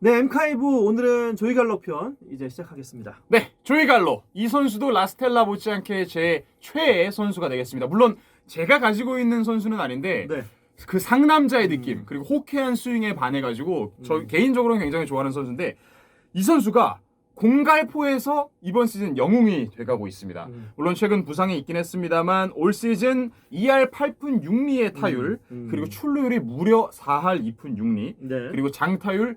네, 엠카이브 오늘은 조이 갈로 편 이제 시작하겠습니다. 네, 조이 갈로. 이 선수도 라스텔라 못지않게 제 최애 선수가 되겠습니다. 물론 제가 가지고 있는 선수는 아닌데 네. 그 상남자의 느낌 그리고 호쾌한 스윙에 반해가지고 저 음. 개인적으로는 굉장히 좋아하는 선수인데 이 선수가 공갈포에서 이번 시즌 영웅이 돼가고 있습니다. 음. 물론 최근 부상이 있긴 했습니다만 올 시즌 2할 8푼 6리의 타율 음, 음. 그리고 출루율이 무려 4할 2푼 6리 네. 그리고 장타율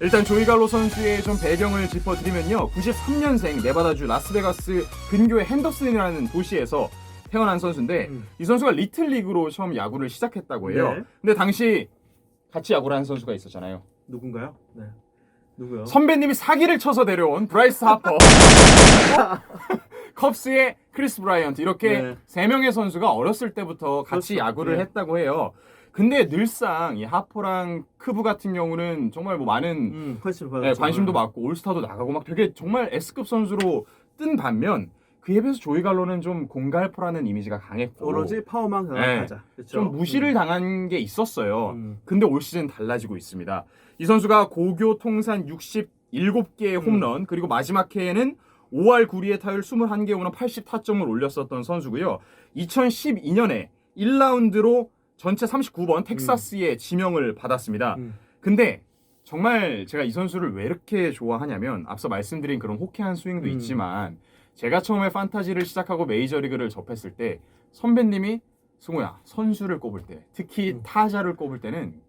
일단 조이 갈로 선수의 좀 배경을 짚어드리면요. 93년생 네바다주 라스베가스 근교의 핸더슨이라는 도시에서 태어난 선수인데 음. 이 선수가 리틀 리그로 처음 야구를 시작했다고 해요. 네. 근데 당시 같이 야구를 한 선수가 있었잖아요. 누군가요? 네. 누구요? 선배님이 사기를 쳐서 데려온 브라이스 하퍼. 컵스의 크리스 브라이언트 이렇게 네. 세 명의 선수가 어렸을 때부터 같이 그렇죠. 야구를 네. 했다고 해요. 근데 늘상 이 하퍼랑 크브 같은 경우는 정말 뭐 많은 음, 관심 받았죠. 네, 관심도 많고 올스타도 나가고 막 되게 정말 S급 선수로 뜬 반면 그에 비해서 조이 갈로는 좀 공갈포라는 이미지가 강했고 오로지 파워만 네. 강하자. 그렇죠? 좀 무시를 음. 당한 게 있었어요. 음. 근데 올 시즌 달라지고 있습니다. 이 선수가 고교 통산 67개의 음. 홈런 그리고 마지막 해에는 5할 9리의 타율 21개 홈런 80타점을 올렸었던 선수고요. 2012년에 1라운드로 전체 39번 텍사스에 지명을 받았습니다. 음. 근데 정말 제가 이 선수를 왜 이렇게 좋아하냐면 앞서 말씀드린 그런 호쾌한 스윙도 음. 있지만 제가 처음에 판타지를 시작하고 메이저리그를 접했을 때 선배님이 승우야 선수를 꼽을 때 특히 음. 타자를 꼽을 때는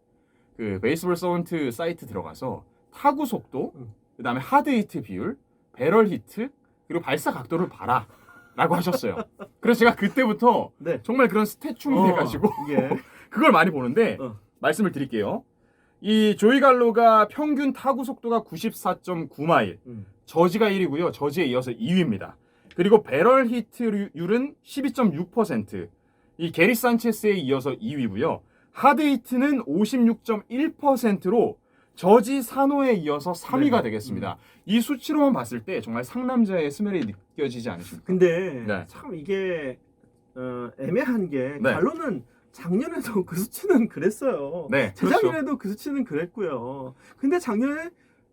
그 베이스볼 서번트 사이트 들어가서 타구 속도 음. 그다음에 하드 히트 비율 배럴 히트 그리고 발사 각도를 봐라 라고 하셨어요 그래서 제가 그때부터 네. 정말 그런 스태충이 어, 돼가지고 이게 그걸 많이 보는데 어. 말씀을 드릴게요. 이 조이 갈로가 평균 타구 속도가 94.9마일, 음. 저지가 1위고요. 저지에 이어서 2위입니다. 그리고 배럴 히트율은 12.6%, 이 게리 산체스에 이어서 2위고요. 하드 히트는 56.1%로 저지 산호에 이어서 3위가 네. 되겠습니다. 이 수치로만 봤을 때 정말 상남자의 스멜이 느껴지지 않으십니까? 근데 네. 참 이게 어, 애매한 게 네. 갈로는 작년에도 그 수치는 그랬어요. 네, 그렇죠. 재작년에도 그 수치는 그랬고요. 근데 작년에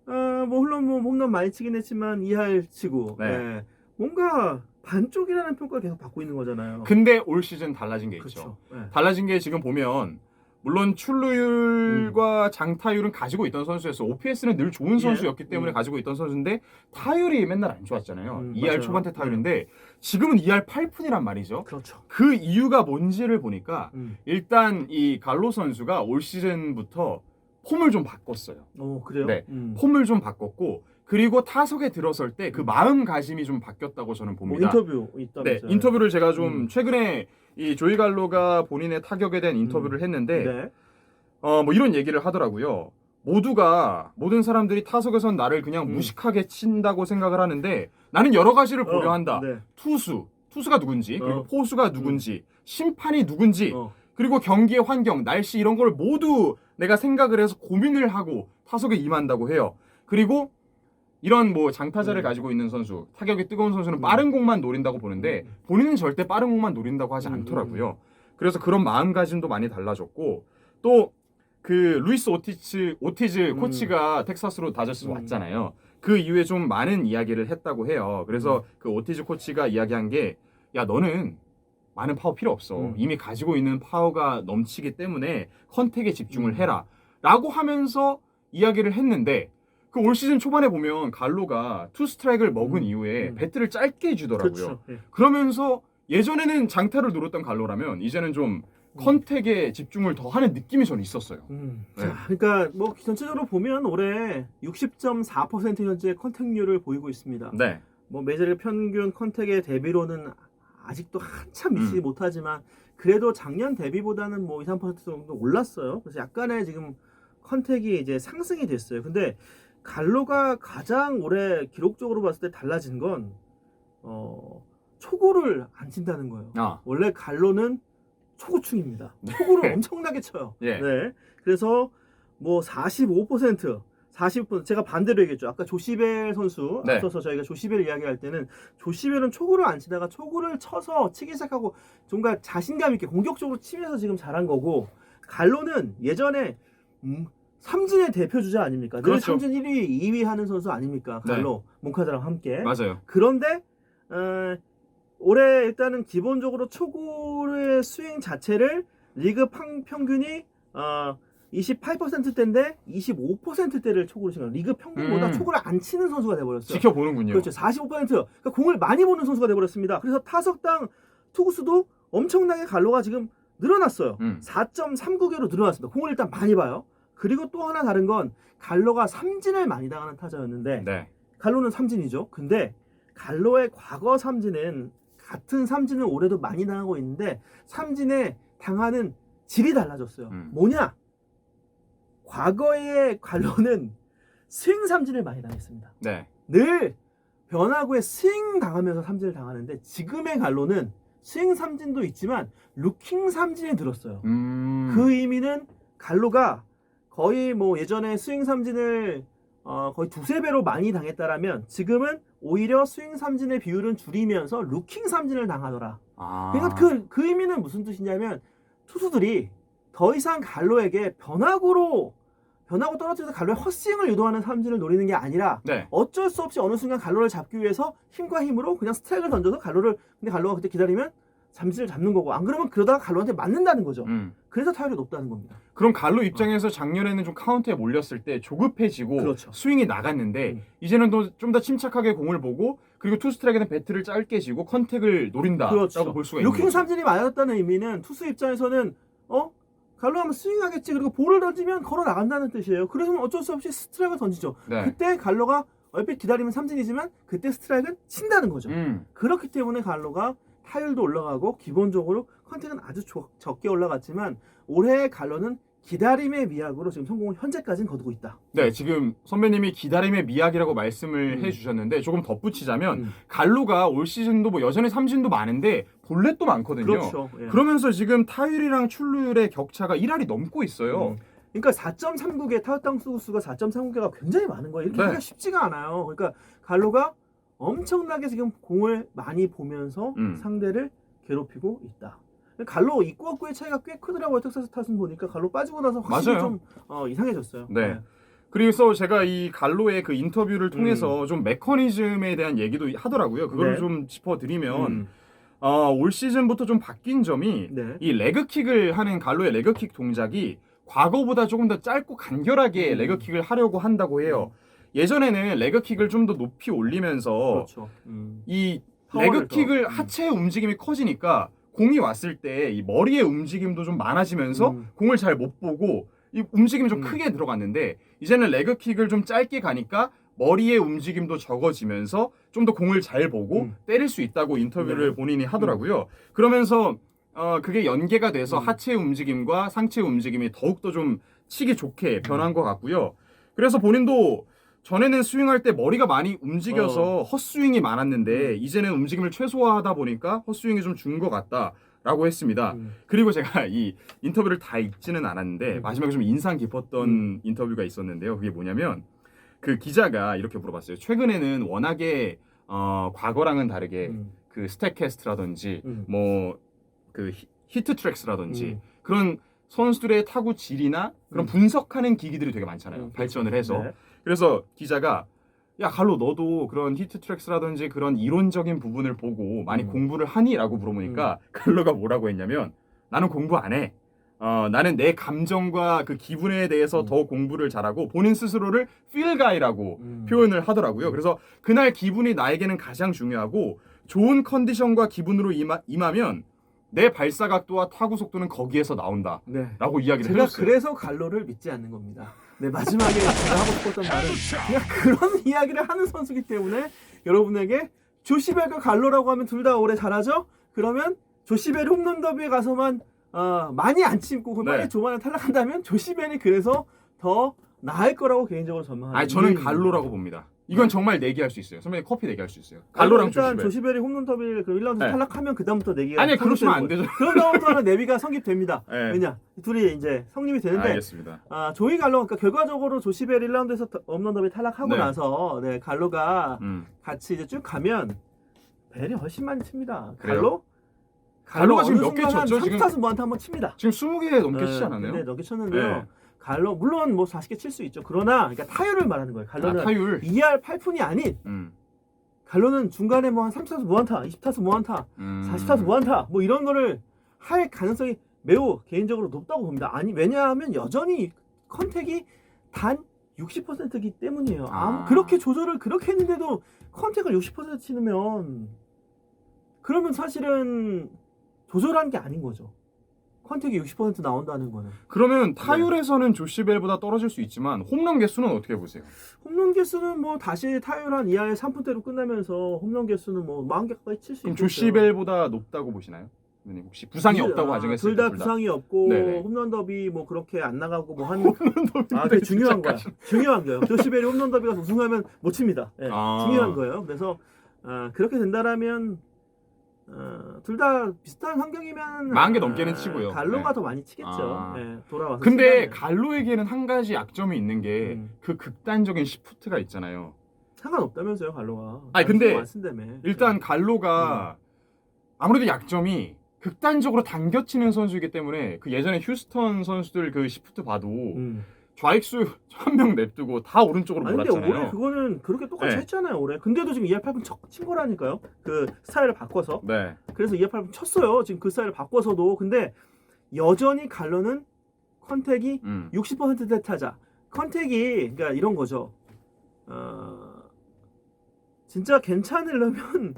어, 뭐 물론 뭐 홈런 많이 치긴 했지만 2할 치고 네. 예, 뭔가 반쪽이라는 평가를 계속 받고 있는 거잖아요. 근데 올 시즌 달라진 게 있죠. 그렇죠. 예. 달라진 게 지금 보면 물론 출루율과 음. 장타율은 가지고 있던 선수였어. OPS는 늘 좋은 선수였기 때문에 음. 가지고 있던 선수인데 타율이 맨날 안 좋았잖아요. 음, 2할 맞아요. 초반대 타율인데 지금은 2할 8푼이란 말이죠. 그렇죠. 그 이유가 뭔지를 보니까 음. 일단 이 갈로 선수가 올 시즌부터 폼을 좀 바꿨어요. 어 그래요? 네. 음. 폼을 좀 바꿨고 그리고 타석에 들어설 때 그 마음가짐이 좀 바뀌었다고 저는 뭐 봅니다. 인터뷰 있다면서요? 네, 인터뷰를 제가 좀 음. 최근에 이 조이 갈로가 본인의 타격에 대한 인터뷰를 했는데 네. 어 뭐 이런 얘기를 하더라고요. 모두가 모든 사람들이 타석에선 나를 그냥 음. 무식하게 친다고 생각을 하는데 나는 여러 가지를 보려 어, 한다. 네. 투수, 투수가 누군지, 그리고 어. 포수가 누군지, 심판이 누군지, 어. 그리고 경기의 환경, 날씨 이런 걸 모두 내가 생각을 해서 고민을 하고 타석에 임한다고 해요. 그리고 이런 뭐 장타자를 음. 가지고 있는 선수, 타격이 뜨거운 선수는 음. 빠른 공만 노린다고 보는데 음. 본인은 절대 빠른 공만 노린다고 하지 음, 않더라고요. 그래서 그런 마음가짐도 많이 달라졌고 또 그 루이스 오티츠 오티즈 음. 코치가 텍사스로 다저스 음. 왔잖아요. 그 이후에 좀 많은 이야기를 했다고 해요. 그래서 음. 그 오티즈 코치가 이야기한 게 야 너는 많은 파워 필요 없어. 음. 이미 가지고 있는 파워가 넘치기 때문에 컨택에 집중을 음. 해라. 라고 하면서 이야기를 했는데 그 올 시즌 초반에 보면 갈로가 투 스트라이크를 먹은 음. 이후에 음. 배트를 짧게 해주더라고요. 그렇죠. 예. 그러면서 예전에는 장타를 노렸던 갈로라면 이제는 좀 컨택에 집중을 더 하는 느낌이 저는 있었어요. 음. 네. 자, 그러니까 뭐 전체적으로 보면 올해 60.4% 현재 컨택률을 보이고 있습니다. 네. 뭐 메이저리그 평균 컨택의 대비로는 아직도 한참 미치지 음. 못하지만 그래도 작년 대비보다는 뭐 2, 3% 정도 올랐어요. 그래서 약간의 지금 컨택이 이제 상승이 됐어요. 근데 갈로가 가장 올해 기록적으로 봤을 때 달라진 건 어, 초구를 안 친다는 거예요. 아, 원래 갈로는 초고충입니다. 초구를 엄청나게 쳐요. 예. 네. 그래서 뭐 45%, 40% 제가 반대로 얘기했죠. 아까 조시벨 선수 네. 앞서서 저희가 조시벨 이야기할 때는 조시벨은 초구를 안 치다가 초구를 쳐서 치기 시작하고 뭔가 자신감 있게 공격적으로 치면서 지금 잘한 거고 갈로는 예전에 음, 삼진의 대표 주자 아닙니까? 늘 그렇죠. 삼진 1위, 2위 하는 선수 아닙니까? 갈로 몽카드랑 함께. 맞아요. 그런데 어, 올해 일단은 기본적으로 초구의 스윙 자체를 리그 평, 평균이 어, 28%대인데 25%대를 초구를 치는 리그 평균보다 음. 초구를 안 치는 선수가 돼버렸어요. 지켜보는군요. 그렇죠. 45% 그러니까 공을 많이 보는 선수가 돼버렸습니다. 그래서 타석당 투구수도 엄청나게 갈로가 지금 늘어났어요. 음. 4.39개로 늘어났습니다. 공을 일단 많이 봐요. 그리고 또 하나 다른 건 갈로가 삼진을 많이 당하는 타자였는데 네. 갈로는 삼진이죠. 근데 갈로의 과거 삼진은 같은 삼진을 올해도 많이 당하고 있는데 삼진에 당하는 질이 달라졌어요. 음. 뭐냐? 과거의 갈로는 스윙 삼진을 많이 당했습니다. 네. 늘 변화구에 스윙 당하면서 삼진을 당하는데 지금의 갈로는 스윙 삼진도 있지만 루킹 삼진이 들었어요. 음. 그 의미는 갈로가 거의 뭐 예전에 스윙 삼진을 어, 거의 두세 배로 많이 당했다라면 지금은 오히려 스윙 삼진의 비율은 줄이면서 루킹 삼진을 당하더라. 아. 그러니까 그, 그 의미는 무슨 뜻이냐면 투수들이 더 이상 갈로에게 변화구로 변화구 떨어뜨려서 갈로의 헛스윙을 유도하는 삼진을 노리는 게 아니라 네. 어쩔 수 없이 어느 순간 갈로를 잡기 위해서 힘과 힘으로 그냥 스트라이크를 던져서 갈로를 근데 갈로가 그때 기다리면 잠진을 잡는 거고 안 그러면 그러다가 갈로한테 맞는다는 거죠. 음. 그래서 타율이 높다는 겁니다. 그럼 갈로 입장에서 작년에는 좀 카운트에 몰렸을 때 조급해지고 그렇죠. 스윙이 나갔는데 음. 이제는 좀 더 침착하게 공을 보고 그리고 투 스트라이크는 배트를 짧게 지고 컨택을 노린다라고 그렇죠. 볼 수가 있는 루킹 거죠. 삼진이 맞았다는 의미는 투수 입장에서는 어 갈로 하면 스윙하겠지 그리고 볼을 던지면 걸어 나간다는 뜻이에요. 그래서 어쩔 수 없이 스트라이크를 던지죠. 네. 그때 갈로가 얼핏 기다리면 삼진이지만 그때 스트라이크는 친다는 거죠. 음. 그렇기 때문에 갈로가 타율도 올라가고 기본적으로 컨택은 아주 조- 적게 올라갔지만 올해 갈로는 기다림의 미학으로 지금 성공을 현재까지는 거두고 있다. 네, 지금 선배님이 기다림의 미학이라고 말씀을 음. 해주셨는데 조금 덧붙이자면 음. 갈로가 올 시즌도 뭐 여전히 삼진도 많은데 볼넷도 많거든요. 그렇죠. 예. 그러면서 지금 타율이랑 출루율의 격차가 1할이 넘고 있어요. 음. 그러니까 4.39개 타격당 수가 4.39개가 굉장히 많은 거예요. 이렇게 네. 하기가 쉽지가 않아요. 그러니까 갈로가 엄청나게 지금 공을 많이 보면서 음. 상대를 괴롭히고 있다. 갈로 입구 없구의 차이가 꽤 크더라고요. 텍사스 탓은 보니까 갈로 빠지고 나서 확실히 맞아요. 좀 어, 이상해졌어요. 네. 그래서 제가 이 갈로의 그 인터뷰를 통해서 좀 메커니즘에 대한 얘기도 하더라고요. 그걸 음. 네. 좀 짚어드리면 음. 어, 올 시즌부터 좀 바뀐 점이 네. 이 레그킥을 하는 갈로의 레그킥 동작이 과거보다 조금 더 짧고 간결하게 음. 레그킥을 하려고 한다고 해요. 예전에는 레그킥을 좀 더 높이 올리면서 그렇죠. 음. 이 파워를 레그킥을 더, 음. 하체의 움직임이 커지니까 공이 왔을 때 이 머리의 움직임도 좀 많아지면서 음. 공을 잘 못 보고 이 움직임이 좀 음. 크게 들어갔는데 이제는 레그킥을 좀 짧게 가니까 머리의 움직임도 적어지면서 좀 더 공을 잘 보고 음. 때릴 수 있다고 인터뷰를 네. 본인이 하더라고요. 그러면서 어 그게 연계가 돼서 음. 하체 움직임과 상체 움직임이 더욱더 좀 치기 좋게 변한 것 같고요. 그래서 본인도 전에는 스윙할 때 머리가 많이 움직여서 헛스윙이 많았는데 어. 음. 이제는 움직임을 최소화하다 보니까 헛스윙이 좀 준 것 같다 라고 했습니다. 음. 그리고 제가 이 인터뷰를 다 읽지는 않았는데 음. 마지막에 좀 인상 깊었던 음. 인터뷰가 있었는데요. 그게 뭐냐면 그 기자가 이렇게 물어봤어요. 최근에는 워낙에 어, 과거랑은 다르게 음. 그 스택캐스트라든지 음. 뭐그 히트 트랙스라든지 음. 그런 선수들의 타구 질이나 그런 음. 분석하는 기기들이 되게 많잖아요. 음, 발전을 해서. 네. 그래서 기자가 야 갈로 너도 그런 히트 트랙스라든지 그런 이론적인 부분을 보고 많이 음. 공부를 하니?라고 물어보니까 갈로가 뭐라고 했냐면 나는 공부 안 해. 어, 나는 내 감정과 그 기분에 대해서 음. 더 공부를 잘하고 본인 스스로를 feel guy라고 음. 표현을 하더라고요. 그래서 그날 기분이 나에게는 가장 중요하고 좋은 컨디션과 기분으로 임하, 임하면 내 발사 각도와 타구 속도는 거기에서 나온다. 네. 라고 이야기를 제가 해줬어요. 그래서 갈로를 믿지 않는 겁니다. 네, 마지막에 제가 하고 싶었던 말은 그냥 그런 이야기를 하는 선수기 때문에 여러분에게 조시벨과 갈로라고 하면 둘 다 올해 잘하죠? 그러면 조시벨이 홈런 더비에 가서만 어, 많이 안 치고 그 네. 빨리 조만에 탈락한다면 조시벨이 그래서 더 나을 거라고 개인적으로 전망합니다. 아니 저는 이유입니다. 갈로라고 봅니다. 이건 정말 내기할 수 있어요. 선배님 커피 내기할 수 있어요. 갈로랑 일단 조시벨. 조시벨이 홈런 더비를 그 1라운드 네. 탈락하면 그 다음부터 내기가 아니 그러시면 안 되죠. 그런 다음부터는 내비가 성립됩니다. 네. 왜냐 둘이 이제 성립이 되는데 알겠습니다. 아, 조이 갈로 그러니까 결과적으로 조시벨 1라운드에서 홈런 더비 탈락하고 네. 나서 네, 갈로가 음. 같이 이제 쭉 가면 벨이 훨씬 많이 칩니다. 그래요? 갈로? 갈로가 지금 몇개 쳤죠, 지금? 3타수 무한타 한번 칩니다. 지금 20개 넘게 치지 네, 않았나요? 네, 넘게 쳤는데요. 네. 갈로 물론 뭐 40개 칠 수 있죠. 그러나 그러니까 타율을 말하는 거예요. 아, 갈로는 타율. 2할 8푼이 아닌 음. 갈로는 중간에 뭐 한 3타수 무한타, 20타수 무한타, 음. 40타수 무한타 뭐 이런 거를 할 가능성이 매우 개인적으로 높다고 봅니다. 아니 왜냐하면 여전히 컨택이 단 60%이기 때문이에요. 아. 그렇게 조절을 그렇게 했는데도 컨택을 60% 치면 그러면 사실은 조절한 게 아닌 거죠. 컨택이 60% 나온다는 거는 그러면 타율에서는 조시벨보다 떨어질 수 있지만 홈런 개수는 어떻게 보세요? 홈런 개수는 뭐 다시 타율 한 이하의 3분대로 끝나면서 홈런 개수는 뭐 40개 가까이 칠수 그럼 있겠죠. 조시벨보다 높다고 보시나요? 선생님, 혹시 부상이 없다고 가정했을 둘다 때 부상이 없고 네네. 홈런 더비 뭐 그렇게 안 나가고 뭐 더비 아, 그게 중요한 거야. 중요한 거예요. 조시벨이 홈런 더비가 우승하면 못 칩니다. 예, 아. 중요한 거예요. 그래서 아, 그렇게 된다라면 어, 둘다 비슷한 환경이면 만개 넘게는 치고요. 갈로가 네. 더 많이 치겠죠. 아. 예, 돌아와서. 근데 시간을. 갈로에게는 한 가지 약점이 있는 게 음. 그 극단적인 시프트가 있잖아요. 상관없다면서요, 갈로가. 아니, 근데 쓴다며. 일단 갈로가 아무래도 약점이 극단적으로 당겨치는 선수이기 때문에 그 예전에 휴스턴 선수들 그 시프트 봐도 음. 좌익수 한 명 냅두고 다 오른쪽으로 아니 근데 올해 몰았잖아요. 그거는 그렇게 똑같이 네. 했잖아요 올해 근데도 지금 2할 8분 쳐- 친 거라니까요 그 스타일을 바꿔서 네. 그래서 2할 8분 쳤어요 지금 그 스타일을 바꿔서도 근데 여전히 갈로는 컨택이 음. 60%대 타자 컨택이 그러니까 이런 거죠 어, 진짜 괜찮으려면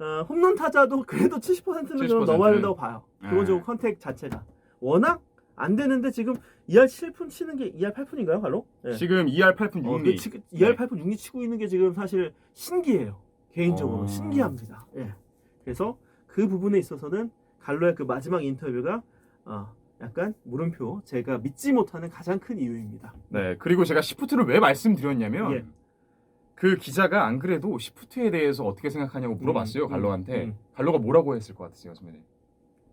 어, 홈런 타자도 그래도 70%는 좀 70%? 넘어야 된다고 봐요 네. 기본적으로 컨택 자체가 워낙 안 되는데 지금 2할 7푼 치는 게 2할 8푼인가요 갈로? 네. 지금 2할 8푼 어, 6리. 그 지금 2할 네. 8푼 6리 치고 있는 게 지금 사실 신기해요. 개인적으로 어. 신기합니다. 예. 그래서 그 부분에 있어서는 갈로의 그 마지막 인터뷰가 어, 약간 물음표 제가 믿지 못하는 가장 큰 이유입니다. 네. 그리고 제가 시프트를 왜 말씀드렸냐면 예. 그 기자가 안 그래도 시프트에 대해서 어떻게 생각하냐고 물어봤어요 음, 갈로한테. 음. 갈로가 뭐라고 했을 것 같으세요, 선배님?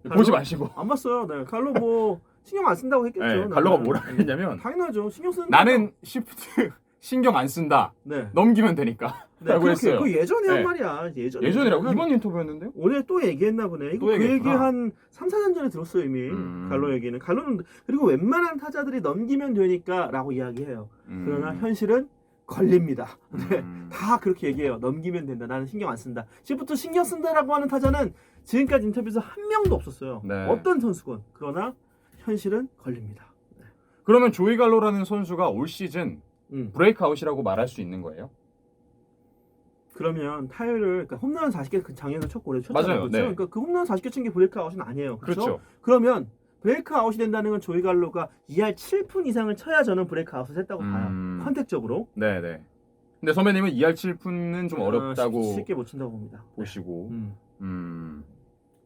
갈로? 보지 마시고. 안 봤어요. 네. 갈로 뭐 신경 안 쓴다고 했겠죠. 네, 네. 갈로가 뭐라고 했냐면 당연하죠. 신경 쓰는 나는 시프트 신경 안 쓴다. 네. 넘기면 되니까. 네, 라고 그렇게 했어요. 그 예전에 네. 한 말이야. 예전에. 예전이라고 한- 이번 인터뷰였는데요? 올해 또 얘기했나 보네. 이거 또 그 얘기 얘기했구나. 한 3, 4년 전에 들었어요, 이미. 음. 갈로 얘기는. 갈로는 그리고 웬만한 타자들이 넘기면 되니까라고 이야기해요. 음. 그러나 현실은 걸립니다. 네. 음. 다 그렇게 얘기해요. 넘기면 된다. 나는 신경 안 쓴다. 시부터 신경 쓴다라고 하는 타자는 지금까지 인터뷰에서 한 명도 없었어요. 네. 어떤 선수건. 그러나 현실은 걸립니다. 네. 그러면 조이 갈로라는 선수가 올 시즌 음. 브레이크아웃이라고 말할 수 있는 거예요? 그러면 타율을 그러니까 홈런 40개 그 작년에 쳤고 올해 쳤잖아요. 맞아요. 그렇죠? 네. 그러니까 그 홈런 40개 친 게 브레이크 아웃은 아니에요. 그렇죠? 그렇죠. 그러면 브레이크 아웃이 된다는 건 조이 갈로가 2할 7푼 이상을 쳐야 저는 브레이크 아웃을 했다고 음. 봐요. 컨택적으로. 네, 네. 근데 선배님은 2할 7푼은 좀 어렵다고 어, 쉽- 쉽게 못 친다고 봅니다. 보시고. 음. 음.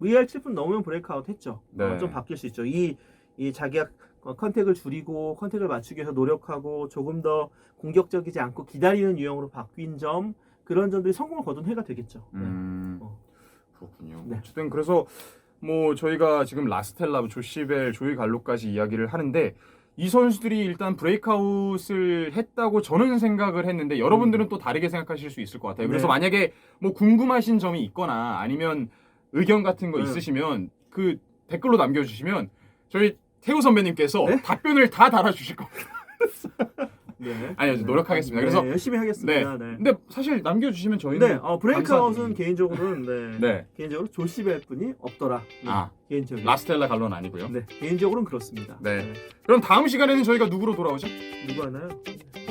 2할 7푼 넘으면 브레이크 아웃 했죠. 네. 어, 좀 바뀔 수 있죠. 이, 이 자기가 어, 컨택을 줄이고 컨택을 맞추기 위해서 노력하고 조금 더 공격적이지 않고 기다리는 유형으로 바뀐 점 그런 점들이 성공을 거둔 해가 되겠죠. 네. 음. 어. 그렇군요. 네. 어쨌든 그래서 뭐 저희가 지금 라스텔라, 조시벨, 조이 갈로까지 이야기를 하는데 이 선수들이 일단 브레이크아웃을 했다고 저는 생각을 했는데 여러분들은 또 다르게 생각하실 수 있을 것 같아요. 그래서 음. 네. 만약에 뭐 궁금하신 점이 있거나 아니면 의견 같은 거 네. 있으시면 그 댓글로 남겨주시면 저희 태우 선배님께서 네? 답변을 다 달아주실 겁니다. 네. 아니요, 노력하겠습니다. 그래서- 네, 열심히 네. 하겠습니다. 네. 근데 사실 남겨주시면 저희는 네, 어, 브레이크 아웃은 감사드립니다. 개인적으로는 네. 네. 개인적으로 조시벨 뿐이 없더라. 네, 아 개인적으로. 라스텔라 갈로는 아니고요. 네, 개인적으로는 그렇습니다. 네. 그럼 다음 시간에는 저희가 누구로 돌아오죠? 누구 하나요?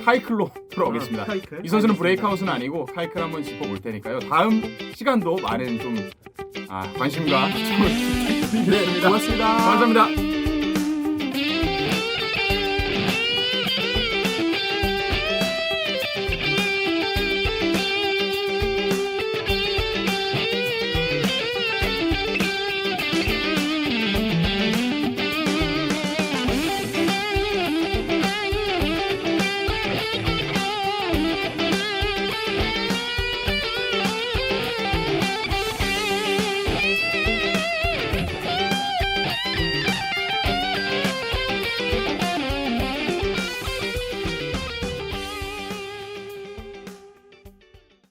카이클로 돌아오겠습니다. 아, 카이클. 이 선수는 알겠습니다. 브레이크아웃은 아니고 카이클 한번 짚어볼 테니까요. 다음 시간도 많은 좀 아, 관심과 시청을 네, 부탁드리겠습니다. 고맙습니다. 감사합니다.